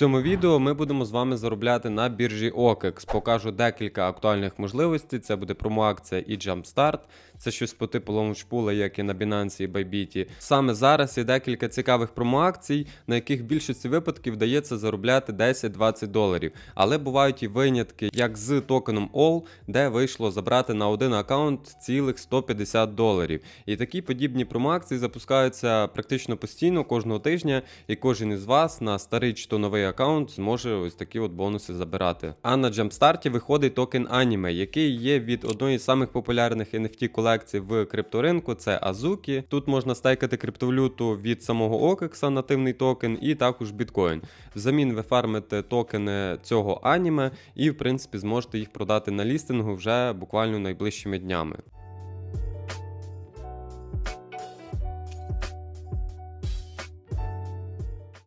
цьому відео ми будемо з вами заробляти на біржі OKEX. Покажу декілька актуальних можливостей. Це буде промоакція і Jumpstart. Це щось по типу лаунчпула, як і на Binance і Bybit. Саме зараз є декілька цікавих промоакцій, на яких в більшості випадків вдається заробляти 10-20 доларів. Але бувають і винятки, як з токеном All, де вийшло забрати на один аккаунт цілих 150 доларів. І такі подібні промоакції запускаються практично постійно кожного тижня, і кожен із вас на старий чи то новий аккаунт зможе ось такі от бонуси забирати. А на Jumpstart виходить токен Anime, який є від одної з самих популярних NFT колекцій в крипторинку. Це Azuki. Тут можна стейкати криптовалюту від самого OKEX, нативний токен, і також біткоін. Взамін ви фармите токени цього аніме, і в принципі зможете їх продати на лістингу вже буквально найближчими днями.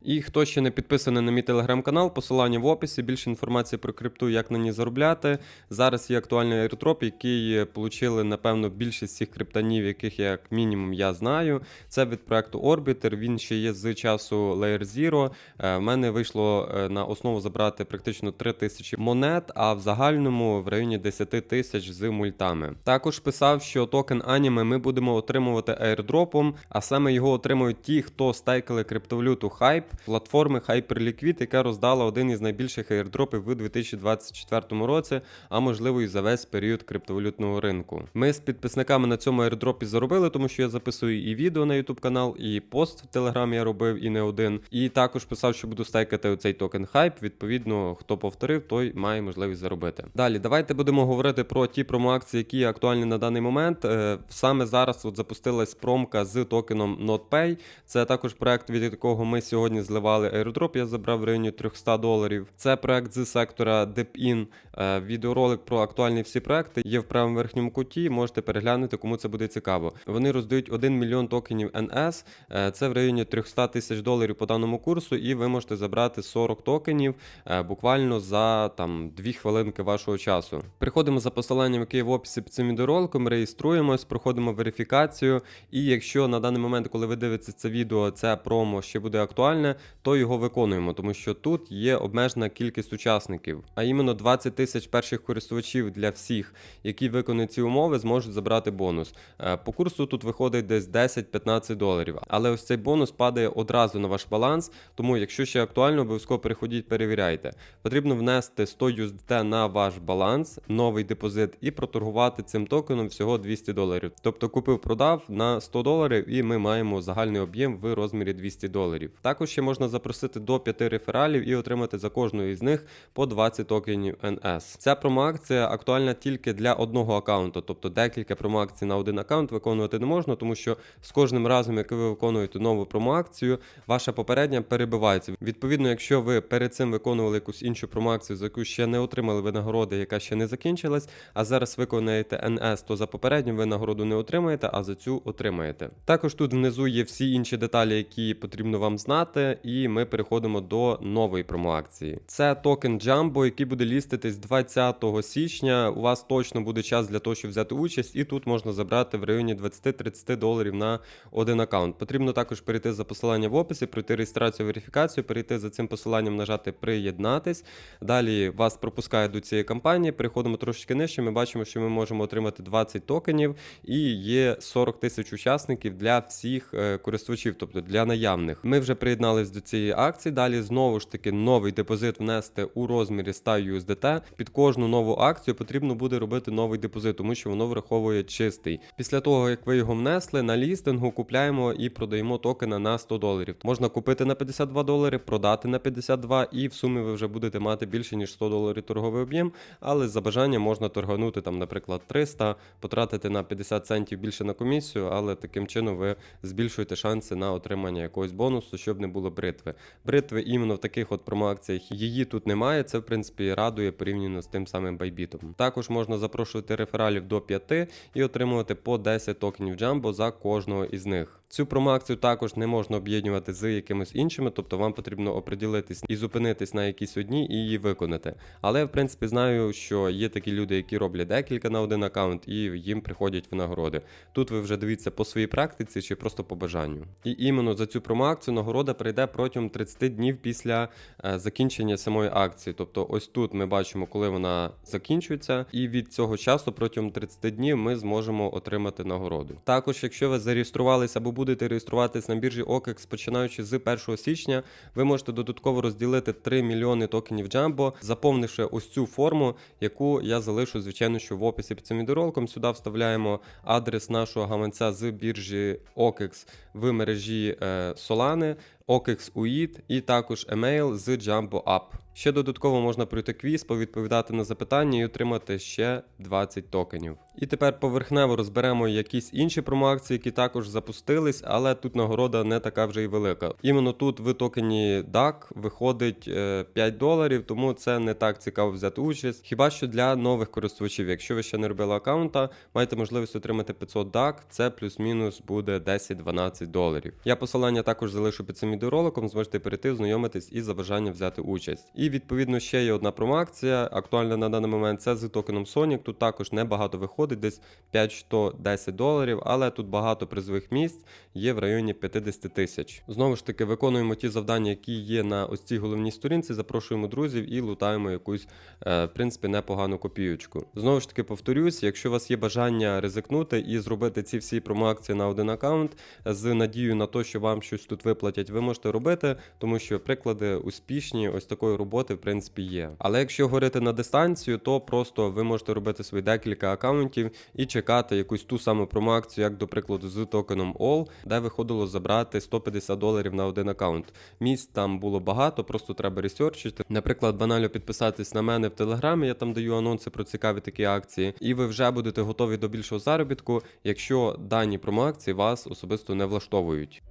І хто ще не підписаний на мій телеграм-канал, посилання в описі, більше інформації про крипту, як на ній заробляти. Зараз є актуальний аеротроп, який отримали, напевно, більшість цих криптанів, яких як мінімум я знаю. Це від проекту Orbiter. Він ще є з часу Layer Zero. Е, В мене вийшло е, на основу забрати практично 3 тисячі монет, а в загальному в районі 10 тисяч з мультами. Також писав, що токен аніме ми будемо отримувати аірдропом, а саме його отримують ті, хто стейкали криптовалюту Hype платформи Hyperliquid, яка роздала один із найбільших аірдропів у 2024 році, а можливо і за весь період криптовалютного ринку. Ми з підписниками на цьому аірдропі заробили, тому що я записую і відео на YouTube канал, і пост в Телеграмі я робив, і не один. І також писав, що буду стейкати оцей токен Hype. Відповідно, хто повторив, той має можливість заробити. Далі, давайте будемо говорити про ті промоакції, які актуальні на даний момент. Е, Саме зараз от запустилась промка з токеном NotPay. Це також проект, від якого ми сьогодні зливали airdrop, я забрав в районі 300 доларів. Це проект з сектора DeepIn. Е, Відеоролик про актуальні всі проекти є в правому верхньому куті. Можете переглянути, кому це буде цікаво. Вони роздають 1 мільйон токенів NS. Е, Це в районі 300 тисяч доларів по даному курсу, і ви можете забрати 40 токенів е, буквально за там 2 хвилинки вашого часу. Приходимо за посиланням, яке є в описі під цим відеороликом, реєструємось, проходимо верифікацію. І якщо на даний момент, коли ви дивитеся це відео, це промо ще буде актуальне, то його виконуємо, тому що тут є обмежена кількість учасників. А іменно 20 тисяч перших користувачів для всіх, які виконують ці умови, зможуть забрати бонус. Е, По курсу тут виходить десь 10-15 доларів. Але ось цей бонус падає одразу на ваш баланс. Тому, якщо ще актуально, обов'язково переходіть, перевіряйте. Потрібно внести 100 USDT на ваш баланс, новий депозит, і проторгувати цим токеном всього 200 доларів. Тобто купив, продав на 100 доларів, і ми маємо загальний об'єм в розмірі 200 доларів. Також ще можна запросити до 5 рефералів і отримати за кожного із них по 20 токенів NS. Ця промоакція актуальна тільки для одного аккаунту, тобто декілька промоакцій на один аккаунт виконувати не можна, тому що з кожним разом, як ви виконуєте нову промоакцію, ваша попередня перебивається. Відповідно, якщо ви перед цим виконували якусь іншу промоакцію, за яку ще не отримали винагороди, яка ще не закінчилась, а зараз виконаєте NS, то за попередню винагороду не отримаєте, а за цю отримаєте. Також тут внизу є всі інші деталі, які потрібно вам знати, і ми переходимо до нової промоакції. Це токен Jumbo, який буде ліститись 20 січня. У вас точно буде час для того, щоб взяти участь, і тут можна забрати в районі 20-30 доларів на один аккаунт. Потрібно також перейти за посиланням в описі, пройти реєстрацію, верифікацію, перейти за цим посиланням, нажати приєднатись. Далі вас пропускає до цієї кампанії. Переходимо трошечки нижче. Ми бачимо, що ми можемо отримати 20 токенів, і є 40 тисяч учасників для всіх е, користувачів, тобто для наявних. Ми вже приєднались до цієї акції. Далі знову ж таки новий депозит внести у розмірі 100 USDT. Під кожну нову акцію потрібно буде робити новий депозит, тому що воно враховує чистий. Після того, як ви його внесли, на лістингу купляємо і продаємо токена на 100 доларів. Можна купити на 52 долари, продати на 52, і в сумі ви вже будете мати більше ніж 100 доларів торговий об'єм. Але за бажанням можна торганути там, наприклад, 300, потратити на 50 центів більше на комісію, але таким чином ви збільшуєте шанси на отримання якогось бонусу, щоб не було бритви. Бритви іменно в таких от промоакціях її тут немає. Це в принципі радує порівняно з тим самим байбітом. Також можна запрошувати рефералів до 5 і отримувати по 10 токенів джамбо за кожного із них. Цю промоакцію також не можна об'єднувати з якимись іншими, тобто вам потрібно оприділитись і зупинитись на якійсь одній і її виконати. Але в принципі знаю, що є такі люди, які роблять декілька на один аккаунт, і їм приходять винагороди. Тут ви вже дивіться по своїй практиці чи просто по бажанню. І іменно за цю промоакцію нагорода прийде протягом 30 днів після е, закінчення самої акції. Тобто, ось тут ми бачимо, коли вона закінчується, і від цього часу протягом 30 днів ми зможемо отримати нагороду. Також, якщо ви зареєструвалися або будете реєструватись на біржі OKEX починаючи з 1 січня, ви можете додатково розділити 3 мільйони токенів Jumbo, заповнивши ось цю форму, яку я залишу, звичайно, що в описі під цим відеороликом. Сюди вставляємо адрес нашого гаманця з біржі OKEX в мережі е, Solana, OKEX UID і також емейл з Jumbo App. Ще додатково можна пройти квіз, повідповідати на запитання і отримати ще 20 токенів. І тепер поверхнево розберемо якісь інші промоакції, які також запустились, але тут нагорода не така вже й велика. Іменно тут в токені DAC виходить е, 5 доларів, тому це не так цікаво взяти участь. Хіба що для нових користувачів, якщо ви ще не робили аккаунта, маєте можливість отримати 500 DAC, це плюс-мінус буде 10-12 доларів. Я посилання також залишу під цим відеороликом, зможете перейти, знайомитись і за бажанням взяти участь. І відповідно ще є одна промоакція, актуальна на даний момент. Це з токеном Sonic. Тут також небагато виходить, десь 5-10 доларів, але тут багато призових місць є в районі 50 тисяч. Знову ж таки, виконуємо ті завдання, які є на ось цій головній сторінці. Запрошуємо друзів і лутаємо якусь, е, в принципі, непогану копійочку. Знову ж таки, повторюсь, якщо у вас є бажання ризикнути і зробити ці всі промоакції на один аккаунт з надією на те, що вам щось тут виплатять, ви можете робити, тому що приклади успішні ось такої роботи, в принципі, є. Але якщо говорити на дистанцію, то просто ви можете робити свої декілька аккаунтів і чекати якусь ту саму промоакцію, як до прикладу, з токеном All, де виходило забрати 150 доларів на один аккаунт. Місць там було багато, просто треба ресерчити. Наприклад, банально підписатись на мене в телеграмі, я там даю анонси про цікаві такі акції, і ви вже будете готові до більшого заробітку, якщо дані промоакції вас особисто не влаштовують.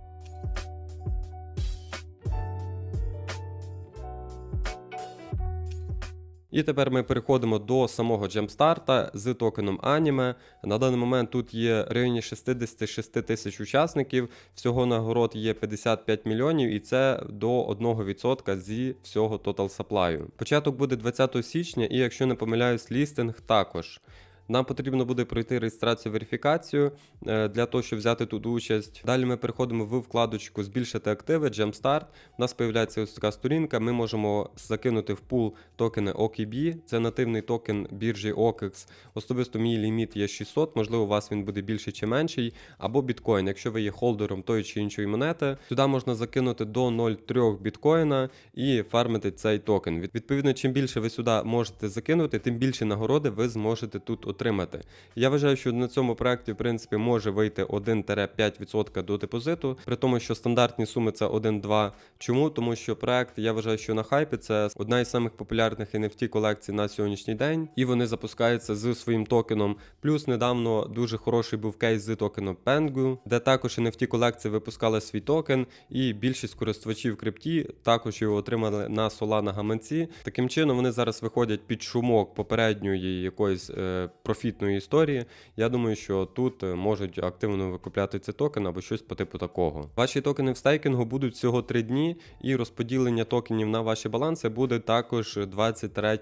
І тепер ми переходимо до самого джемстарта з токеном аніме. На даний момент тут є в районі 66 тисяч учасників. Всього нагород є 55 мільйонів, і це до 1% зі всього total supply. Початок буде 20 січня, і якщо не помиляюсь, лістинг також. Нам потрібно буде пройти реєстрацію верифікацію е, для того, щоб взяти тут участь. Далі ми переходимо в вкладочку Збільшити активи, Jumpstart. У нас з'являється ось така сторінка. Ми можемо закинути в пул токени OKB. Це нативний токен біржі OKEX. Особисто мій ліміт є 600, можливо, у вас він буде більший чи менший. Або біткоін, якщо ви є холдером тої чи іншої монети. Сюди можна закинути до 0,3 біткоїна і фармити цей токен. Відповідно, чим більше ви сюди можете закинути, тим більше нагороди ви зможете тут отримати. Я вважаю, що на цьому проекті в принципі може вийти 1-5% до депозиту, при тому, що стандартні суми це 1-2. Чому? Тому що проект, я вважаю, що на хайпі це одна із самих популярних NFT колекцій на сьогоднішній день, і вони запускаються з своїм токеном. Плюс недавно дуже хороший був кейс з токеном Pengu, де також NFT колекції випускали свій токен, і більшість користувачів крипті також його отримали на Solana гаманці. Таким чином вони зараз виходять під шумок попередньої якоїсь е, профітної історії. Я думаю, що тут е, можуть активно викупляти цей токен або щось по типу такого. Ваші токени в стейкінгу будуть всього 3 дні, і розподілення токенів на ваші баланси буде також 23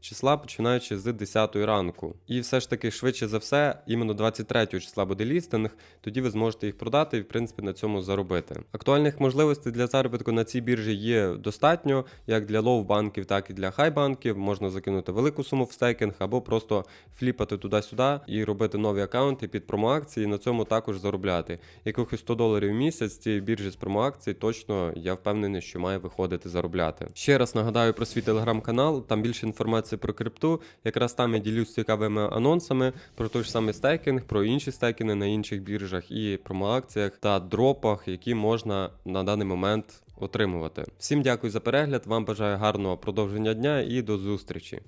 числа, починаючи з 10 ранку. І все ж таки, швидше за все, іменно 23 числа буде лістинг, тоді ви зможете їх продати і, в принципі, на цьому заробити. Актуальних можливостей для заробітку на цій біржі є достатньо, як для лоу-банків, так і для хай-банків. Можна закинути велику суму в стейкінг або просто фліпати туди-сюди і робити нові аккаунти під промоакції, і на цьому також заробляти. Якихось 100 доларів в місяць цієї біржі з промоакцій точно я впевнений, що має виходити заробляти. Ще раз нагадаю про свій телеграм-канал, там більше інформації про крипту. Якраз там я ділюсь цікавими анонсами про той ж самий стейкінг, про інші стейкінги на інших біржах і промоакціях та дропах, які можна на даний момент отримувати. Всім дякую за перегляд. Вам бажаю гарного продовження дня і до зустрічі.